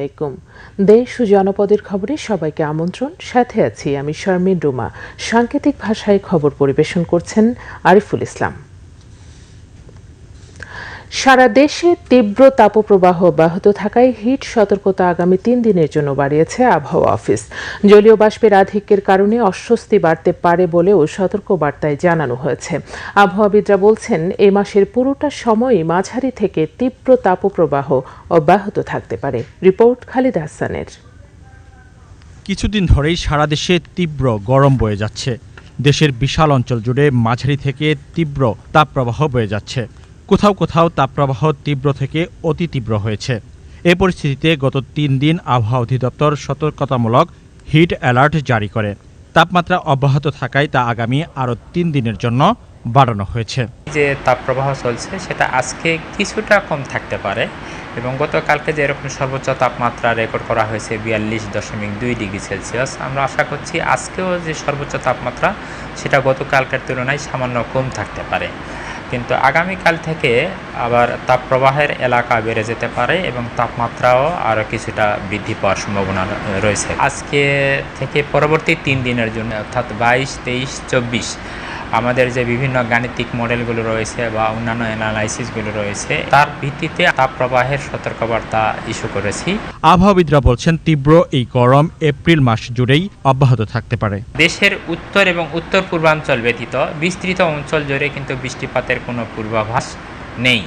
আলাইকুম। দেশ ও জনপদের খবরে সবাইকে আমন্ত্রণ। সাথে আছি আমি শর্মিন রুমা। সাংকেতিক ভাষায় খবর পরিবেশন করছেন আরিফুল ইসলাম। সারা দেশে তীব্র তাপপ্রবাহ অব্যাহত থাকায় হিট সতর্কতা আগামী তিন দিনের জন্য বাড়িয়েছে আবহাওয়া অফিস। জলীয় বাষ্পের আধিক্যের কারণে অস্বস্তি বাড়তে পারে বলেও সতর্ক বার্তায় জানানো হয়েছে। আবহাওয়াবিদরা বলছেন, এ মাসের পুরোটা সময়ই মাঝারি থেকে তীব্র তাপপ্রবাহ অব্যাহত থাকতে পারে। রিপোর্ট খালিদ হাসানের। কিছুদিন ধরেই সারা দেশে তীব্র গরম বয়ে যাচ্ছে। দেশের বিশাল অঞ্চল জুড়ে মাঝারি থেকে তীব্র তাপপ্রবাহ বয়ে যাচ্ছে। কোথাও কোথাও তাপপ্রবাহ তীব্র থেকে অতি তীব্র হয়েছে। এ পরিস্থিতিতে গত তিন দিন আবহাওয়া অধিদপ্তর সতর্কতামূলক হিট অ্যালার্ট জারি করে। তাপমাত্রা অব্যাহত থাকায় তা আগামী আরও তিন দিনের জন্য বাড়ানো হয়েছে। যে তাপপ্রবাহ চলছে, সেটা আজকে কিছুটা কম থাকতে পারে এবং গতকালকে যে এরকম সর্বোচ্চ তাপমাত্রা রেকর্ড করা হয়েছে বিয়াল্লিশ দশমিক দুই ডিগ্রি সেলসিয়াস, আমরা আশা করছি আজকেও যে সর্বোচ্চ তাপমাত্রা, সেটা গতকালকের তুলনায় সামান্য কম থাকতে পারে। কিন্তু আগামীকাল থেকে আবার তাপপ্রবাহের এলাকা বেড়ে যেতে পারে এবং তাপমাত্রাও আরও কিছুটা বৃদ্ধি পাওয়ার সম্ভাবনা রয়েছে। আজকে থেকে পরবর্তী তিন দিনের জন্য, অর্থাৎ বাইশ, তেইশ, চব্বিশ আমাদের যে বিভিন্ন গাণিতিক মডেলগুলো রয়েছে বা অন্যান্য অ্যানালাইসিসগুলো রয়েছে তার ভিত্তিতে তাপপ্রবাহের সতর্কবার্তা ইস্যু করেছি। আবহাওয়াবিদরা বলছেন তীব্র এই গরম এপ্রিল মাস জুড়েই অব্যাহত থাকতে পারে। দেশের উত্তর এবং উত্তর পূর্বাঞ্চল ব্যতীত বিস্তৃত অঞ্চল জুড়ে কিন্তু বৃষ্টিপাতের কোনো পূর্বাভাস নেই।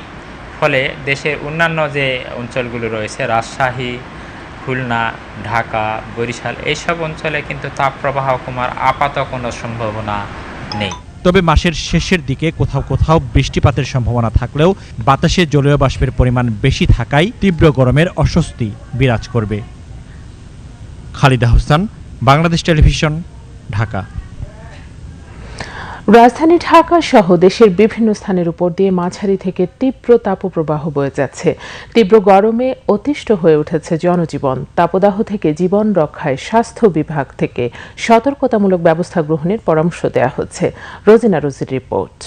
ফলে দেশের অন্যান্য যে অঞ্চলগুলো রয়েছে রাজশাহী খুলনা ঢাকা বরিশাল এইসব অঞ্চলে কিন্তু তাপপ্রবাহ কমার আপাত কোনো সম্ভাবনা নেই। তবে মাসের শেষের দিকে কোথাও কোথাও বৃষ্টিপাতের সম্ভাবনা থাকলেও বাতাসে জলীয় বাষ্পের পরিমাণ বেশি থাকায় তীব্র গরমের অস্বস্তি বিরাজ করবে। খালিদা হোসেন, বাংলাদেশ টেলিভিশন, ঢাকা। রাজধানী ঢাকা সহ দেশের বিভিন্ন স্থানের উপর দিয়ে মাঝারি থেকে তীব্র তাপপ্রবাহ বয়ে যাচ্ছে। তীব্র গরমে অতিষ্ঠ হয়ে উঠেছে জনজীবন। তাপদাহ থেকে জীবন রক্ষায় স্বাস্থ্য বিভাগ থেকে সতর্কতামূলক ব্যবস্থা গ্রহণের পরামর্শ দেওয়া হচ্ছে। রোজিনা রোজির রিপোর্ট।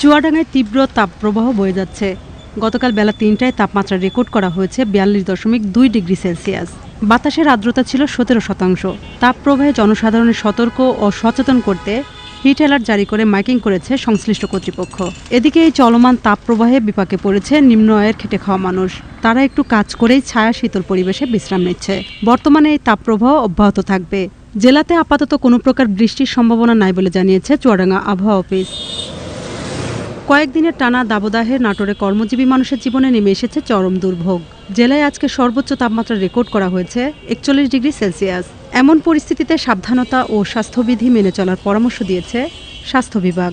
চুয়াডাঙ্গায় তীব্র তাপপ্রবাহ বয়ে যাচ্ছে। গতকাল বেলা তিনটায় তাপমাত্রা রেকর্ড করা হয়েছে বিয়াল্লিশ দশমিক দুই ডিগ্রি সেলসিয়াস। বাতাসের আর্দ্রতা ছিল সতেরো শতাংশ। তাপপ্রবাহে জনসাধারণের সতর্ক ও সচেতন করতে হিট অ্যালার্ট জারি করে মাইকিং করেছে সংশ্লিষ্ট কর্তৃপক্ষ। এদিকে এই চলমান তাপপ্রবাহে বিপাকে পড়েছে নিম্ন আয়ের খেটে খাওয়া মানুষ। তারা একটু কাজ করেই ছায়া শীতল পরিবেশে বিশ্রাম নিচ্ছে। বর্তমানে এই তাপপ্রবাহ অব্যাহত থাকবে। জেলাতে আপাতত কোনো প্রকার বৃষ্টির সম্ভাবনা নাই বলে জানিয়েছে চুয়াডাঙ্গা আবহাওয়া অফিস। কয়েকদিনের টানা দাবদাহের নাটোরে কর্মজীবী মানুষের জীবনে নেমে এসেছে চরম দুর্ভোগ। জেলায় আজকে সর্বোচ্চ তাপমাত্রা রেকর্ড করা হয়েছে, একচল্লিশ ডিগ্রি সেলসিয়াস। এমন পরিস্থিতিতে সাবধানতা ও স্বাস্থ্যবিধি মেনে চলার পরামর্শ দিয়েছে স্বাস্থ্য বিভাগ।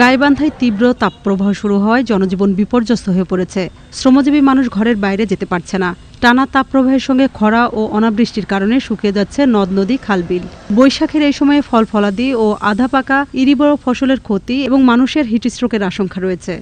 গাইবান্ধায় তীব্র তাপপ্রবাহ শুরু হওয়ায় জনজীবন বিপর্যস্ত হয়ে পড়েছে। শ্রমজীবী মানুষ ঘরের বাইরে যেতে পারছে না। টানা তাপপ্রবাহের সঙ্গে খরা ও অনাবৃষ্টির কারণে শুকিয়ে যাচ্ছে নদ, নদী, খালবিল। বৈশাখের এই সময়ে ফল ফলাদি ও আধা পাকা ইরিবড় ফসলের ক্ষতি এবং মানুষের হিটস্ট্রোকের আশঙ্কা রয়েছে।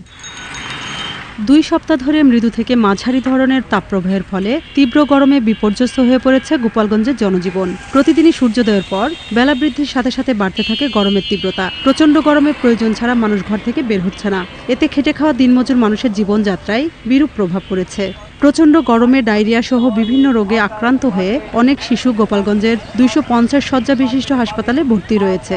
দুই সপ্তাহ ধরে মৃদু থেকে মাঝারি ধরনের তাপপ্রবাহের ফলে তীব্র গরমে বিপর্যস্ত হয়ে পড়েছে গোপালগঞ্জের জনজীবন। প্রতিদিনই সূর্যোদয়ের পর বেলা বৃদ্ধির সাথে সাথে বাড়তে থাকে গরমের তীব্রতা। প্রচণ্ড গরমে প্রয়োজন ছাড়া মানুষ ঘর থেকে বের হচ্ছে না। এতে খেটে খাওয়া দিনমজুর মানুষের জীবনযাত্রায় বিরূপ প্রভাব পড়েছে। প্রচণ্ড গরমে ডায়রিয়া সহ বিভিন্ন রোগে আক্রান্ত হয়ে অনেক শিশু গোপালগঞ্জের দুইশো পঞ্চাশ শয্যা বিশিষ্ট হাসপাতালে ভর্তি রয়েছে।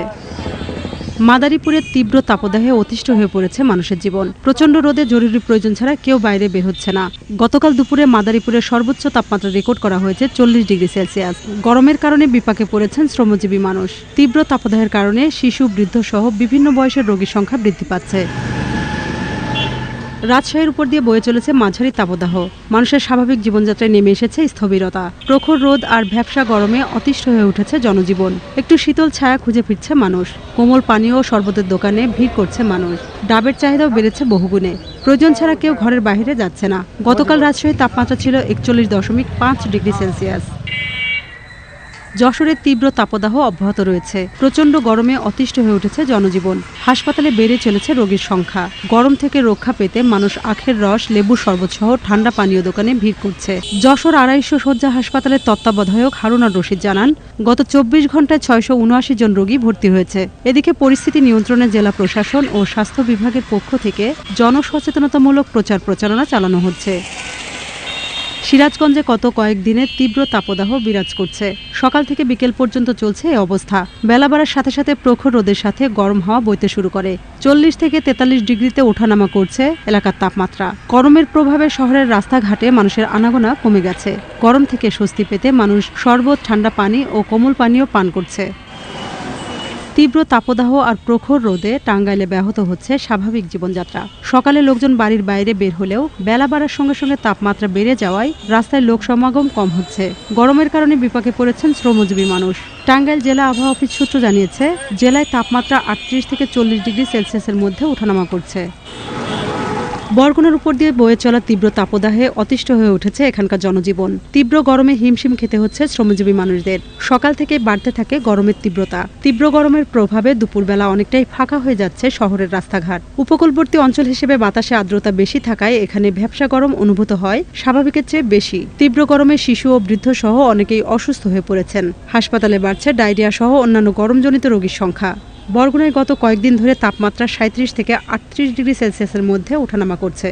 মাদারীপুরের তীব্র তাপদাহে অতিষ্ঠ হয়ে পড়েছে মানুষের জীবন। প্রচণ্ড রোদে জরুরি প্রয়োজন ছাড়া কেউ বাইরে বের হচ্ছে না। গতকাল দুপুরে মাদারীপুরের সর্বোচ্চ তাপমাত্রা রেকর্ড করা হয়েছে চল্লিশ ডিগ্রি সেলসিয়াস। গরমের কারণে বিপাকে পড়েছেন শ্রমজীবী মানুষ। তীব্র তাপদাহের কারণে শিশু বৃদ্ধ সহ বিভিন্ন বয়সের রোগীর সংখ্যা বৃদ্ধি পাচ্ছে। রাজশাহীর উপর দিয়ে বয়ে চলেছে মাঝারি তাপদাহ। মানুষের স্বাভাবিক জীবনযাত্রায় নেমে এসেছে স্থবিরতা। প্রখর রোদ আর ভ্যাবসা গরমে অতিষ্ঠ হয়ে উঠেছে জনজীবন। একটু শীতল ছায়া খুঁজে ফিরছে মানুষ। কোমল পানীয় শরবতের দোকানে ভিড় করছে মানুষ। ডাবের চাহিদাও বেড়েছে বহুগুণে। প্রয়োজন ছাড়া কেউ ঘরের বাইরে যাচ্ছে না। গতকাল রাজশাহীর তাপমাত্রা ছিল একচল্লিশ দশমিক পাঁচ ডিগ্রি সেলসিয়াস। যশোরের তীব্র তাপদাহ অব্যাহত রয়েছে। প্রচণ্ড গরমে অতিষ্ঠ হয়ে উঠেছে জনজীবন। হাসপাতালে বেড়ে চলেছে রোগীর সংখ্যা। গরম থেকে রক্ষা পেতে মানুষ আখের রস লেবু শরবত সহ ঠান্ডা পানীয় দোকানে ভিড় করছে। যশোর আড়াইশো শয্যা হাসপাতালের তত্ত্বাবধায়ক হারুনা রশিদ জানান, গত চব্বিশ ঘন্টায় ছয়শো উনআশি জন রোগী ভর্তি হয়েছে। এদিকে পরিস্থিতি নিয়ন্ত্রণে জেলা প্রশাসন ও স্বাস্থ্য বিভাগের পক্ষ থেকে জনসচেতনতামূলক প্রচার প্রচারণা চালানো হচ্ছে। সিরাজগঞ্জে গত কয়েকদিনে তীব্র তাপদাহ বিরাজ করছে। সকাল থেকে বিকেল পর্যন্ত চলছে এই অবস্থা। বেলা বাড়ার সাথে সাথে প্রখর রোদের সাথে গরম হাওয়া বইতে শুরু করে। চল্লিশ থেকে তেতাল্লিশ ডিগ্রিতে ওঠানামা করছে এলাকার তাপমাত্রা। গরমের প্রভাবে শহরের রাস্তাঘাটে মানুষের আনাগোনা কমে গেছে। গরম থেকে স্বস্তি পেতে মানুষ শরবত, ঠান্ডা পানি ও কোমল পানীয় পান করছে। তীব্র তাপদাহ আর প্রখর রোদে টাঙ্গাইলে ব্যাহত হচ্ছে স্বাভাবিক জীবনযাত্রা। সকালে লোকজন বাড়ির বাইরে বের হলেও বেলা বাড়ার সঙ্গে সঙ্গে তাপমাত্রা বেড়ে যাওয়ায় রাস্তায় লোক সমাগম কম হচ্ছে। গরমের কারণে বিপাকে পড়েছেন শ্রমজীবী মানুষ। টাঙ্গাইল জেলা আবহাওয়া অফিস সূত্র জানিয়েছে, জেলায় তাপমাত্রা আটত্রিশ থেকে চল্লিশ ডিগ্রি সেলসিয়াসের মধ্যে ওঠানামা করছে। বরগুনার উপর দিয়ে বয়ে চলা তীব্র তাপদাহে অতিষ্ঠ হয়ে উঠেছে এখানকার জনজীবন। তীব্র গরমে হিমশিম খেতে হচ্ছে শ্রমজীবী মানুষদের। সকাল থেকে বাড়তে থাকে গরমের তীব্রতা। তীব্র গরমের প্রভাবে দুপুরবেলা অনেকটাই ফাঁকা হয়ে যাচ্ছে শহরের রাস্তাঘাট। উপকূলবর্তী অঞ্চল হিসেবে বাতাসে আর্দ্রতা বেশি থাকায় এখানে ভ্যাবসা গরম অনুভূত হয় স্বাভাবিকের চেয়ে বেশি। তীব্র গরমে শিশু ও বৃদ্ধ সহ অনেকেই অসুস্থ হয়ে পড়েছেন। হাসপাতালে বাড়ছে ডায়রিয়া সহ অন্যান্য গরমজনিত রোগীর সংখ্যা। বরগুনায় গত কয়েকদিন ধরে তাপমাত্রা সাঁত্রিশ থেকে আটত্রিশ ডিগ্রি সেলসিয়াসের মধ্যে ওঠানামা করছে।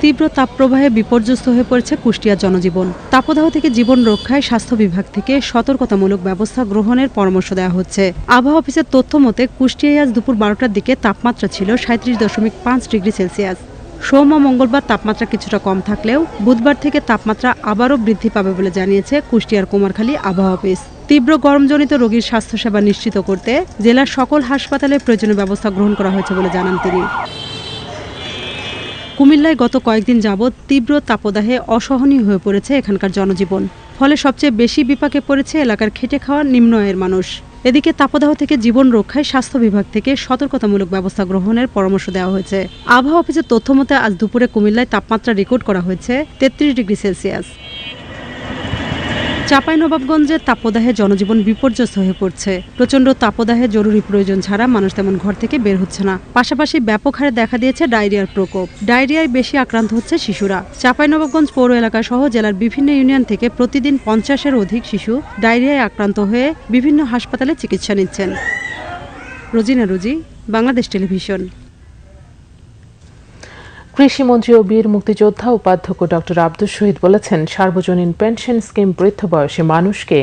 তীব্র তাপপ্রবাহে বিপর্যস্ত হয়ে পড়েছে কুষ্টিয়ার জনজীবন। তাপদাহ থেকে জীবন রক্ষায় স্বাস্থ্য বিভাগ থেকে সতর্কতামূলক ব্যবস্থা গ্রহণের পরামর্শ দেওয়া হচ্ছে। আবহাওয়া অফিসের তথ্য মতে, কুষ্টিয়ায় আজ দুপুর বারোটার দিকে তাপমাত্রা ছিল সাঁত্রিশ দশমিক পাঁচ ডিগ্রি সেলসিয়াস। সোম ও মঙ্গলবার তাপমাত্রা কিছুটা কম থাকলেও বুধবার থেকে তাপমাত্রা আবারও বৃদ্ধি পাবে বলে জানিয়েছে কুষ্টিয়ার কুমারখালী আবহাওয়া অফিস। তীব্র গরমজনিত রোগীর স্বাস্থ্যসেবা নিশ্চিত করতে জেলার সকল হাসপাতালে প্রয়োজনীয় ব্যবস্থা গ্রহণ করা হয়েছে বলে জানান তিনি। কুমিল্লায় গত কয়েকদিন যাবৎ তীব্র তাপদাহে অসহনীয় হয়ে পড়েছে এখানকার জনজীবন। ফলে সবচেয়ে বেশি বিপাকে পড়েছে এলাকার খেটে খাওয়া নিম্ন আয়ের মানুষ। এদিকে তাপদাহ থেকে জীবন রক্ষায় স্বাস্থ্য বিভাগ থেকে সতর্কতামূলক ব্যবস্থা গ্রহণের পরামর্শ দেওয়া হয়েছে। আবহাওয়া অফিসের তথ্য মতে আজ দুপুরে কুমিল্লায় তাপমাত্রা রেকর্ড করা হয়েছে তেত্রিশ ডিগ্রি সেলসিয়াস। চাঁপাইনবাবগঞ্জে তাপদাহে জনজীবন বিপর্যস্ত হয়ে পড়ছে। প্রচণ্ড তাপদাহে জরুরি প্রয়োজন ছাড়া মানুষ তেমন ঘর থেকে বের হচ্ছে না। পাশাপাশি ব্যাপক হারে দেখা দিয়েছে ডায়রিয়ার প্রকোপ। ডায়রিয়ায় বেশি আক্রান্ত হচ্ছে শিশুরা। চাঁপাইনবাবগঞ্জ পৌর এলাকা সহ জেলার বিভিন্ন ইউনিয়ন থেকে প্রতিদিন পঞ্চাশের অধিক শিশু ডায়রিয়ায় আক্রান্ত হয়ে বিভিন্ন হাসপাতালে চিকিৎসা নিচ্ছেন। রোজিনা রুজি, বাংলাদেশ টেলিভিশন। কৃষিমন্ত্রী ও বীর মুক্তিযোদ্ধা উপাধ্যক্ষ ডক্টর আব্দুল শহীদ বলেছেন, সার্বজনীন পেনশন স্কিম বৃদ্ধ বয়সী মানুষকে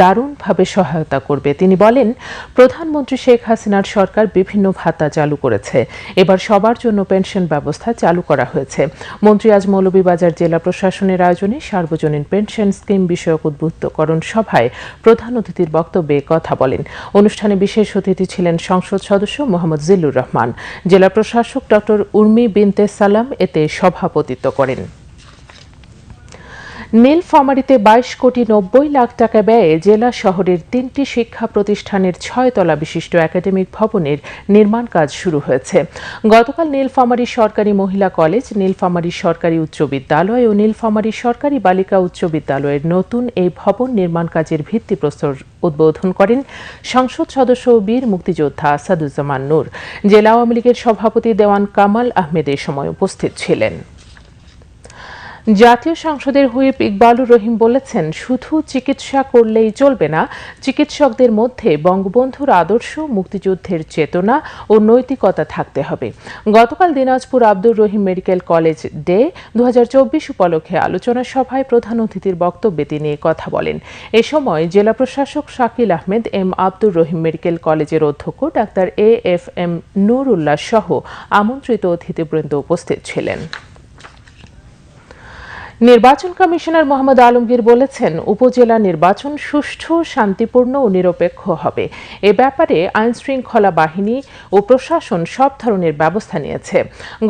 দারুণভাবে সহায়তা করবে। তিনি বলেন, প্রধানমন্ত্রী শেখ হাসিনার সরকার বিভিন্ন ভাতা চালু করেছে। এবার সবার জন্য পেনশন ব্যবস্থা চালু করা হয়েছে। মন্ত্রী আজ মৌলভীবাজার জেলা প্রশাসনের আয়োজনে সার্বজনীন পেনশন স্কিম বিষয়ক উদ্বুদ্ধকরণ সভায় প্রধান অতিথির বক্তব্যে কথা বলেন। অনুষ্ঠানে বিশেষ অতিথি ছিলেন সংসদ সদস্য মোহাম্মদ জিল্লুর রহমান। জেলা প্রশাসক ডক্টর উর্মি বিনতে সালাম এতে সভাপতিত্ব করেন। নীলফামারীতে বাইশ কোটি নব্বই লাখ টাকা ব্যয়ে জেলা শহরের তিনটি শিক্ষা প্রতিষ্ঠানের ছয়তলা বিশিষ্ট একাডেমিক ভবনের নির্মাণ কাজ শুরু হয়েছে। গতকাল নীলফামারী সরকারি মহিলা কলেজ, নীলফামারী সরকারি উচ্চ বিদ্যালয় ও নীলফামারী সরকারি বালিকা উচ্চ বিদ্যালয়ের নতুন এই ভবন নির্মাণ কাজের ভিত্তিপ্রস্তর উদ্বোধন করেন সংসদ সদস্য বীর মুক্তিযোদ্ধা আসাদুজ্জামান নূর। জেলা আওয়ামী লীগের সভাপতি দেওয়ান কামাল আহমেদ এ সময় উপস্থিত ছিলেন। জাতীয় সংসদের হুইপ ইকবালুর রহিম বলেছেন, শুধু চিকিৎসা করলেই চলবে না, চিকিৎসকদের মধ্যে বঙ্গবন্ধুর আদর্শ, মুক্তিযুদ্ধের চেতনা ও নৈতিকতা থাকতে হবে। গতকাল Dinajpur Abdur Rahim medical college day দু হাজার চব্বিশ উপলক্ষে আলোচনা সভায় প্রধান অতিথির বক্তব্যে তিনি কথা বলেন। এ সময় জেলা প্রশাসক শাকিল আহমেদ, এম আব্দুর রহিম মেডিকেল কলেজের অধ্যক্ষ doctor A F M Nur Ullah সহ আমন্ত্রিত অতিথিবৃন্দ উপস্থিত ছিলেন। নির্বাচন কমিশনার মোহাম্মদ আলমগীর বলেছেন, উপজেলা নির্বাচন সুষ্ঠু, শান্তিপূর্ণ ও নিরপেক্ষ হবে। এ ব্যাপারে আইন শৃঙ্খলা বাহিনী ও প্রশাসন সব ধরনের ব্যবস্থা নিয়েছে।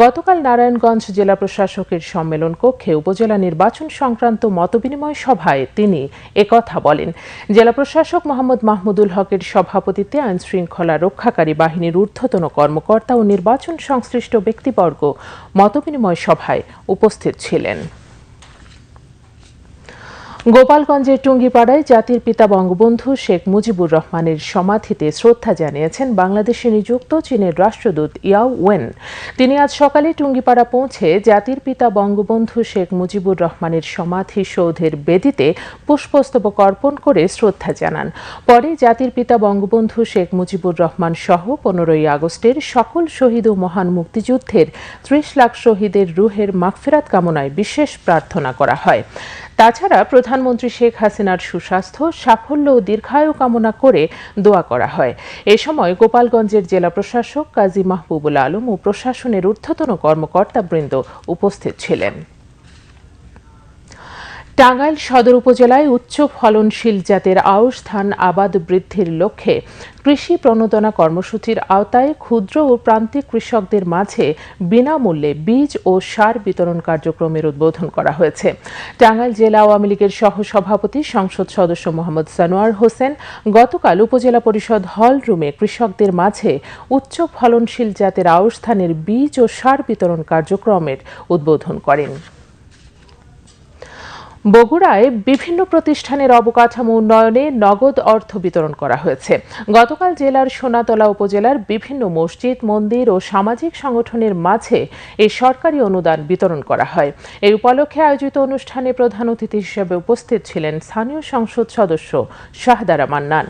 গতকাল নারায়ণগঞ্জ জেলা প্রশাসকের সম্মেলন কক্ষে উপজেলা নির্বাচন সংক্রান্ত মতবিনিময় সভায় তিনি একথা বলেন। জেলা প্রশাসক মোহাম্মদ মাহমুদুল হকের সভাপতিত্বে আইন শৃঙ্খলা রক্ষাকারী বাহিনীর ঊর্ধ্বতন কর্মকর্তা ও নির্বাচন সংশ্লিষ্ট ব্যক্তিবর্গ মতবিনিময় সভায় উপস্থিত ছিলেন। গোপালগঞ্জের টুঙ্গিপাড়ায় জাতির পিতা বঙ্গবন্ধু শেখ মুজিবুর রহমানের সমাধিতে শ্রদ্ধা জানিয়েছেন বাংলাদেশে নিযুক্ত চীনের রাষ্ট্রদূত ইয়াও ওয়েন। তিনি আজ সকালে টুঙ্গিপাড়া পৌঁছে জাতির পিতা বঙ্গবন্ধু শেখ মুজিবুর রহমানের সমাধি সৌধের বেদিতে পুষ্পস্তবক অর্পণ করে শ্রদ্ধা জানান। পরে জাতির পিতা বঙ্গবন্ধু শেখ মুজিবুর রহমান সহ পনেরোই আগস্টের সকল শহীদ ও মহান মুক্তিযুদ্ধের ত্রিশ লাখ শহীদের রুহের মাগফিরাত কামনায় বিশেষ প্রার্থনা করা হয়। তাছাড়া প্রধানমন্ত্রী শেখ হাসিনার সুস্বাস্থ্য, সাফল্য ও দীর্ঘায়ু কামনা করে দোয়া করা হয়। এ সময় গোপালগঞ্জের জেলা প্রশাসক কাজী মাহবুবুল আলম ও প্রশাসনের ঊর্ধ্বতন কর্মকর্তাবৃন্দ উপস্থিত ছিলেন। টাঙ্গাইল সদর উপজেলায় উচ্চ ফলনশীল জাতের আউশ ধান আবাদ বৃদ্ধির লক্ষ্যে কৃষি প্রণোদনা কর্মসূচির আওতায় ক্ষুদ্র ও প্রান্তিক কৃষকদের মাঝে বিনামূল্যে বীজ ও সার বিতরণ কার্যক্রমের উদ্বোধন করা হয়েছে। টাঙ্গাইল জেলা আওয়ামী লীগের সহ সভাপতি সংসদ সদস্য মোহাম্মদ সানোয়ার হোসেন গতকাল উপজেলা পরিষদ হল রুমে কৃষকদের মাঝে উচ্চ ফলনশীল জাতের আউশ ধানের বীজ ও সার বিতরণ কার্যক্রমের উদ্বোধন করেন। বগুড়ায় বিভিন্ন প্রতিষ্ঠানের অবকাঠামো উন্নয়নে নগদ অর্থ বিতরণ করা হয়েছে। গতকাল জেলার সোনাতলা উপজেলার বিভিন্ন মসজিদ, মন্দির ও সামাজিক সংগঠনের মাঝে এই সরকারি অনুদান বিতরণ করা হয়। এই উপলক্ষে আয়োজিত অনুষ্ঠানে প্রধান অতিথি হিসেবে উপস্থিত ছিলেন স্থানীয় সংসদ সদস্য শাহদারা মান্নান।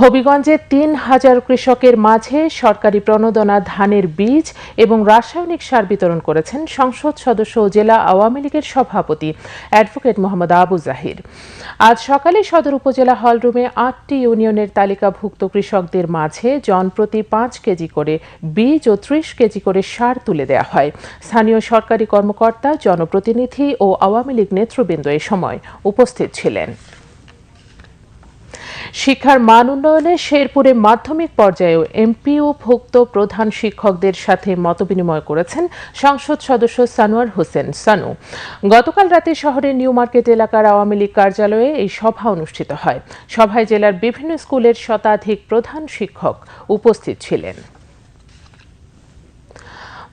হবিগঞ্জে তিন হাজার কৃষকের মাঝে সরকারি প্রণোদনা ধানের বীজ এবং রাসায়নিক সার বিতরণ করেছেন সংসদ সদস্য ও জেলা আওয়ামী লীগের সভাপতি অ্যাডভোকেট মোহাম্মদ আবু জাহির। আজ সকালে সদর উপজেলা হলরুমে আটটি ইউনিয়নের তালিকাভুক্ত কৃষকদের মাঝে জনপ্রতি পাঁচ কেজি করে বীজ ও ত্রিশ কেজি করে সার তুলে দেওয়া হয়। স্থানীয় সরকারি কর্মকর্তা, জনপ্রতিনিধি ও আওয়ামী লীগ নেতৃবৃন্দ এ সময় উপস্থিত ছিলেন। শিক্ষার মান উন্নয়নে শেরপুরে মাধ্যমিক পর্যায়েও এমপিও ভুক্ত প্রধান শিক্ষকদের সাথে মতবিনিময় করেছেন সংসদ সদস্য সানোয়ার হোসেন সানু। গতকাল রাতে শহরের নিউ মার্কেট এলাকার আওয়ামী লীগ কার্যালয়ে এই সভা অনুষ্ঠিত হয়। সভায় জেলার বিভিন্ন স্কুলের শতাধিক প্রধান শিক্ষক উপস্থিত ছিলেন।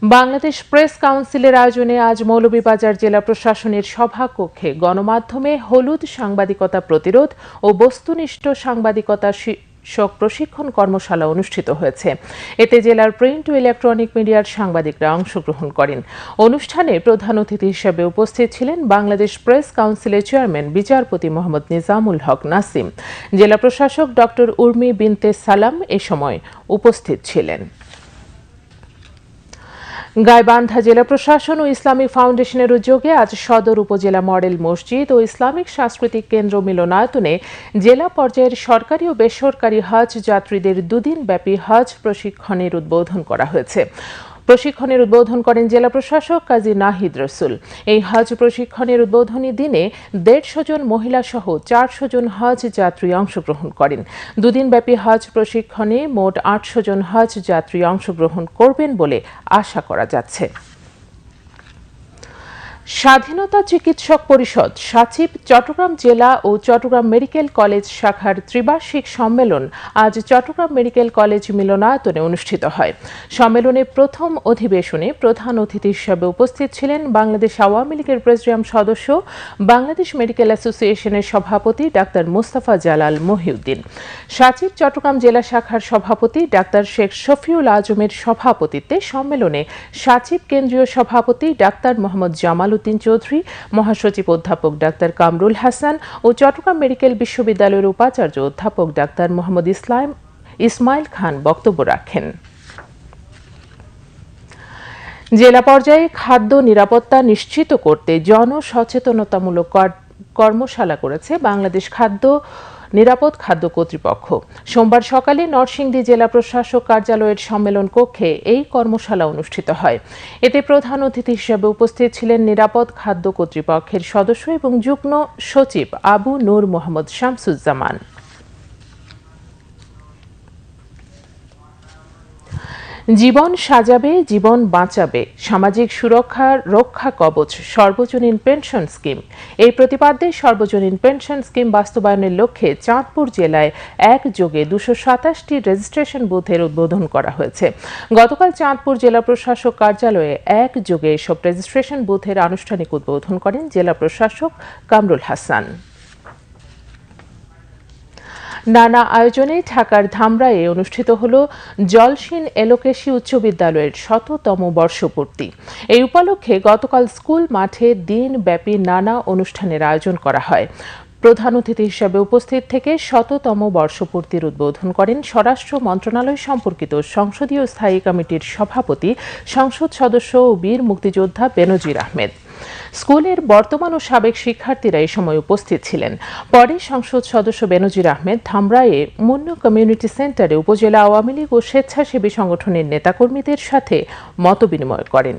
বাংলাদেশ প্রেস কাউন্সিলের আয়োজনে আজ মৌলভীবাজার জেলা প্রশাসনের সভাকক্ষে গণমাধ্যমে হলুদ সাংবাদিকতা প্রতিরোধ ও বস্তুনিষ্ঠ সাংবাদিকতা শীর্ষক প্রশিক্ষণ কর্মশালা অনুষ্ঠিত হয়েছে। এতে জেলার প্রিন্ট ও ইলেকট্রনিক মিডিয়ার সাংবাদিকরা অংশগ্রহণ করেন। অনুষ্ঠানে প্রধান অতিথি হিসেবে উপস্থিত ছিলেন বাংলাদেশ প্রেস কাউন্সিলের চেয়ারম্যান বিচারপতি মোহাম্মদ নিজামুল হক নাসিম। জেলা প্রশাসক ডক্টর উর্মি বিনতে সালাম এ সময় উপস্থিত ছিলেন। গাইবান্ধা জেলা প্রশাসন ও ইসলামিক ফাউন্ডেশনের উদ্যোগে আজ সদর উপজেলা মডেল মসজিদ ও ইসলামিক সাংস্কৃতিক কেন্দ্র মিলনায়তনে জেলা পর্যায়ের সরকারি ও বেসরকারি হজ যাত্রীদের দুদিন ব্যাপী হজ প্রশিক্ষণের উদ্বোধন করা হয়েছে। প্রশিক্ষণের উদ্বোধন করেন জেলা প্রশাসক কাজী নাহিদ রসুল। এই হজ প্রশিক্ষণের উদ্বোধনী দিনে দেড়শো জন মহিলা সহ চারশো জন হজ যাত্রী অংশগ্রহণ করেন। দুদিন ব্যাপী হজ প্রশিক্ষণে মোট আটশো জন হজ যাত্রী অংশগ্রহণ করবেন বলে আশা করা যাচ্ছে। স্বাধীনতা চিকিৎসক পরিষদ, সাচিব, চট্টগ্রাম জেলা ও চট্টগ্রাম মেডিকেল কলেজ শাখার ত্রিবার্ষিক সম্মেলন আজ চট্টগ্রাম মেডিকেল কলেজ মিলনায়তনে অনুষ্ঠিত হয়। সম্মেলনে প্রথম অধিবেশনে প্রধান অতিথি হিসেবে উপস্থিত ছিলেন বাংলাদেশ আওয়ামী লীগের প্রেসিডিয়াম সদস্য, বাংলাদেশ মেডিকেল অ্যাসোসিয়েশনের সভাপতি ডাক্তার মুস্তাফা জালাল মহিউদ্দিন, সাচিব চট্টগ্রাম জেলা শাখার সভাপতি ডাক্তার শেখ শফিউল আজমের সভাপতিত্বে সম্মেলনে সাচিব কেন্দ্রীয় সভাপতি ডাক্তার মোহাম্মদ জামাল উদ্দিন চৌধুরী, মহাসচিব অধ্যাপক ডাক্তার কামরুল হাসান ও চট্টগ্রাম মেডিকেল বিশ্ববিদ্যালয়ের উপাচার্য অধ্যাপক ডাক্তার মোহাম্মদ ইসলাম ইসমাইল খান বক্তব্য রাখেন। জেলা পর্যায়ে খাদ্য নিরাপত্তা নিশ্চিত করতে জনসচেতনতামূলক কর্মশালা করেছে বাংলাদেশ খাদ্য নিরাপদ খাদ্য কর্তৃপক্ষ। সোমবার সকালে নরসিংদী জেলা প্রশাসক কার্যালয়ের সম্মেলন কক্ষে এই কর্মশালা অনুষ্ঠিত হয়। এতে প্রধান অতিথি হিসেবে উপস্থিত ছিলেন নিরাপদ খাদ্য কর্তৃপক্ষের সদস্য এবং যুগ্ম সচিব আবু নূর মোহাম্মদ শামসুজ্জামান। জীবন সাজাবে, জীবন বাঁচাবে। সামাজিক সুরক্ষার রক্ষা কবচ, সর্বজনীন পেনশন স্কিম। এই প্রতিপাদ্যে সর্বজনীন পেনশন স্কিম বাস্তবায়নের লক্ষ্যে চাঁদপুর জেলায় এক যোগে দুশো সাতাশটি রেজিস্ট্রেশন বুথের উদ্বোধন করা হয়েছে। গতকাল চাঁদপুর জেলা প্রশাসক কার্যালয়ে এক যোগে এসব রেজিস্ট্রেশন বুথের আনুষ্ঠানিক উদ্বোধন করেন জেলা প্রশাসক কামরুল হাসান। নানা আয়োজনে ঢাকার ধামরায়ে অনুষ্ঠিত হল জলসিন এলোকেশী উচ্চ বিদ্যালয়ের শততম বর্ষপূর্তি। এই উপলক্ষে গতকাল স্কুল মাঠে দিনব্যাপী নানা অনুষ্ঠানের আয়োজন করা হয়। প্রধান অতিথি হিসেবে উপস্থিত থেকে শততম বর্ষপূর্তির উদ্বোধন করেন স্বরাষ্ট্র মন্ত্রণালয় সম্পর্কিত সংসদীয় স্থায়ী কমিটির সভাপতি, সংসদ সদস্য ও বীর মুক্তিযোদ্ধা বেনজির আহমেদ। স্কুলের বর্তমান ও সাবেক শিক্ষার্থীরা এ সময় উপস্থিত ছিলেন। পরে সংসদ সদস্য বেনজির আহমেদ ধামরায়ে মুন্ন কমিউনিটি সেন্টারে উপজেলা আওয়ামী লীগ ও স্বেচ্ছাসেবী সংগঠনের নেতাকর্মীদের সাথে মতবিনিময় করেন।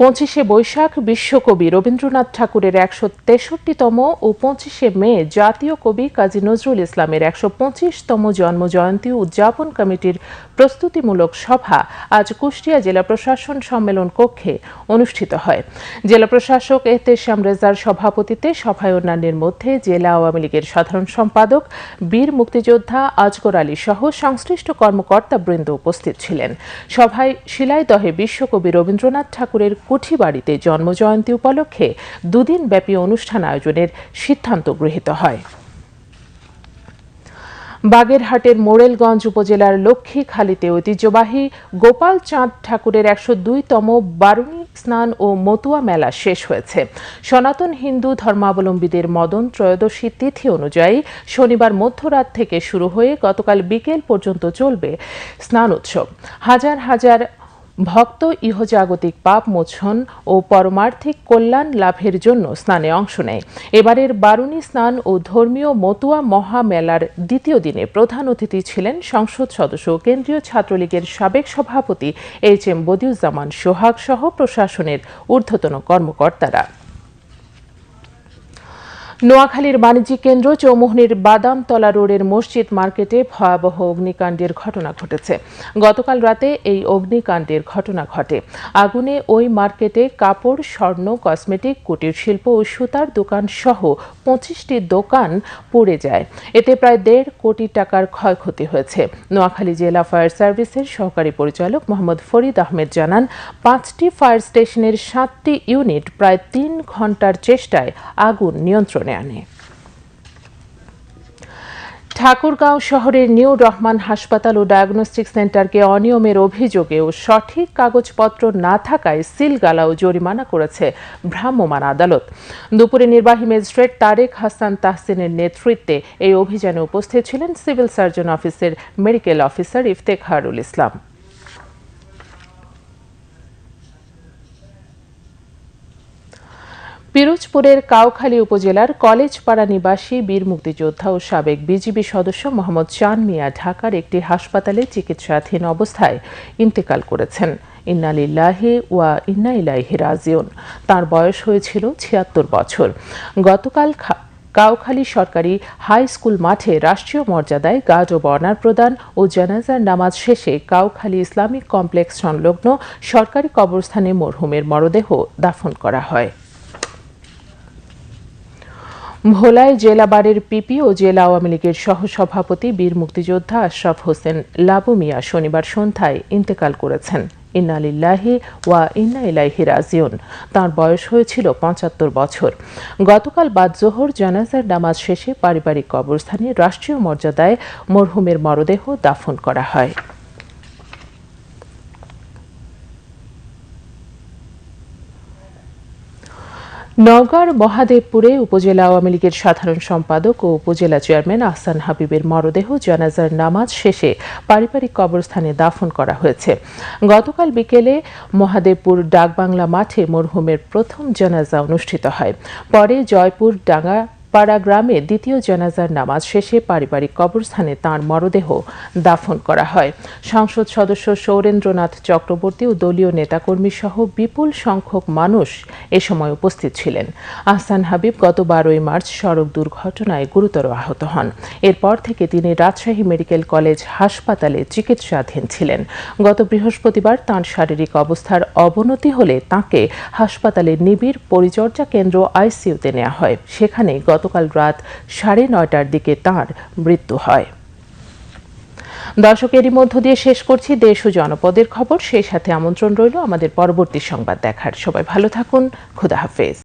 পঁচিশে বৈশাখ বিশ্বকবি রবীন্দ্রনাথ ঠাকুরের একশো তেষট্টিতম ও পঁচিশে মে জাতীয় কবি কাজী নজরুল ইসলামের একশো পঁচিশতম জন্ম জয়ন্তী উদযাপন কমিটির প্রস্তুতিমূলক সভা আজ কুষ্টিয়া জেলা প্রশাসন সম্মেলন কক্ষে অনুষ্ঠিত হয়। জেলা প্রশাসক এহতেশাম রেজার সভাপতিত্বে সভায় অন্যান্যের মধ্যে জেলা আওয়ামী লীগের সাধারণ সম্পাদক, বীর মুক্তিযোদ্ধা আজগর আলী সহ সংশ্লিষ্ট কর্মকর্তা বৃন্দ উপস্থিত ছিলেন। সভায় শিলাইদহে বিশ্বকবি রবীন্দ্রনাথ ঠাকুরের কুঠিবাড়িতে জন্মজয়ন্তী উপলক্ষে দুদিন ব্যাপী অনুষ্ঠান আয়োজনের সিদ্ধান্ত গৃহীত হয়। বাগেরহাটের মোড়েলগঞ্জ উপজেলার লক্ষ্মীখালীতে ঐতিহ্যবাহী গোপাল চাঁদ ঠাকুরের একশো দুইতম বারুণী স্নান ও মতুয়া মেলা শেষ হয়েছে। সনাতন হিন্দু ধর্মাবলম্বীদের মদন ত্রয়োদশী তিথি অনুযায়ী শনিবার মধ্যরাত থেকে শুরু হয়ে গতকাল বিকেল পর্যন্ত চলবে স্নান উৎসব। হাজার হাজার ভক্ত ইহজাগতিক পাপ মোচন ও পরমার্থিক কল্যাণ লাভের জন্য স্নানে অংশ নেয়। এবারের বারুণী স্নান ও ধর্মীয় মতুয়া মহামেলার দ্বিতীয় দিনে প্রধান অতিথি ছিলেন সংসদ সদস্য কেন্দ্রীয় ছাত্রলীগের সাবেক সভাপতি এইচ এম বদিউজ্জামান সোহাগ সহ প্রশাসনের ঊর্ধ্বতন কর্মকর্তারা। নোয়াখালীর বাণিজ্যিক কেন্দ্র চৌমুহনীর বাদামতলা রোডের মসজিদ মার্কেটে ভয়াবহ অগ্নিকাণ্ডের ঘটনা ঘটেছে। গতকাল রাতে এই অগ্নিকাণ্ডের ঘটনা ঘটে। আগুনে ওই মার্কেটে কাপড়, স্বর্ণ, কসমেটিক, কুটির শিল্প ও সুতার দোকান সহ পঁচিশটি দোকান পুড়ে যায়। এতে প্রায় দেড় কোটি টাকার ক্ষয়ক্ষতি হয়েছে। নোয়াখালী জেলা ফায়ার সার্ভিসের সহকারী পরিচালক মোহাম্মদ ফরিদ আহমেদ জানান, পাঁচটি ফায়ার স্টেশনের সাতটি ইউনিট প্রায় তিন ঘণ্টার চেষ্টায় আগুন নিয়ন্ত্রণে আনে। ঠাকুরগাঁও শহরের নিউ রহমান হাসপাতাল ও ডায়াগনস্টিক সেন্টারকে অনিয়মের অভিযোগে ও সঠিক কাগজপত্র না থাকায় সিলগালা ও জরিমানা করেছে ভ্রাম্যমাণ আদালত। দুপুরে নির্বাহী ম্যাজিস্ট্রেট তারেক হাসান তাহসিনের নেতৃত্বে এই অভিযানে উপস্থিত ছিলেন সিভিল সার্জন অফিসের মেডিকেল অফিসার ইফতেখারুল ইসলাম। পিরোজপুরের কাউখালী উপজেলার কলেজপাড়া নিবাসী বীর মুক্তিযোদ্ধা ও সাবেক বিজিবি সদস্য মোহাম্মদ চান মিয়া ঢাকার একটি হাসপাতালে চিকিৎসাধীন অবস্থায় ইন্তেকাল করেছেন। ইন্নালিল্লাহি ওয়া ইন্না রাজিউন। তার বয়স হয়েছিল ছিয়াত্তর বছর। গতকাল কাউখালী সরকারি হাই স্কুল মাঠে রাষ্ট্রীয় মর্যাদায় গাজ ও বর্ণার প্রদান ও জানাজার নামাজ শেষে কাউখালী ইসলামিক কমপ্লেক্স সংলগ্ন সরকারি কবরস্থানে মরহুমের মরদেহ দাফন করা হয়। ভোলায় জেলা বারের পিপি ও জেলা আওয়ামী লীগের সহসভাপতি বীর মুক্তিযোদ্ধা আশরাফ হোসেন লাবু মিয়া শনিবার সন্ধ্যায় ইন্তেকাল করেছেন। ইন্নালিল্লাহি ওয়া ইন্না ইলাইহি রাজিউন। তার বয়স হয়েছিল পঁচাত্তর বছর। গতকাল বাদ জোহর জানাজার নামাজ শেষে পারিবারিক কবরস্থানে রাষ্ট্রীয় মর্যাদায় মরহুমের মরদেহ দাফন করা হয়। নওগাঁর মহাদেবপুরে উপজেলা আওয়ামী লীগের সাধারণ সম্পাদক ও উপজেলা চেয়ারম্যান আহসান হাবিবের মরদেহ জানাজার নামাজ শেষে পারিবারিক কবরস্থানে দাফন করা হয়েছে। গতকাল বিকেলে মহাদেবপুর ডাকবাংলা মাঠে মরহুমের প্রথম জানাজা অনুষ্ঠিত হয়। পরে জয়পুর ডাঙ্গা পাড়া গ্রামে দ্বিতীয় জানাজার নামাজ শেষে পারিবারিক কবরস্থানে তাঁর মরদেহ দাফন করা হয়। সংসদ সদস্য সৌরেন্দ্রনাথ চক্রবর্তী ও দলীয় নেতাকর্মী সহ বিপুল সংখ্যক মানুষ এ সময় উপস্থিত ছিলেন। আহসান হাবিব গত বারোই মার্চ সড়ক দুর্ঘটনায় গুরুতর আহত হন। এরপর থেকে তিনি রাজশাহী মেডিকেল কলেজ হাসপাতালে চিকিৎসাধীন ছিলেন। গত বৃহস্পতিবার তাঁর শারীরিক অবস্থার অবনতি হলে তাঁকে হাসপাতালের নিবিড় পরিচর্যা কেন্দ্র আইসিইউতে নেওয়া হয়। সেখানে গতকাল রাত সাড়ে নয়টার দিকে তাঁর মৃত্যু হয়। দর্শকেরই মধ্য দিয়ে শেষ করছি দেশ ও জনপদের খবর। সেই সাথে আমন্ত্রণ রইল আমাদের পরবর্তী সংবাদ দেখার। সবাই ভালো থাকুন, খুদা হাফেজ।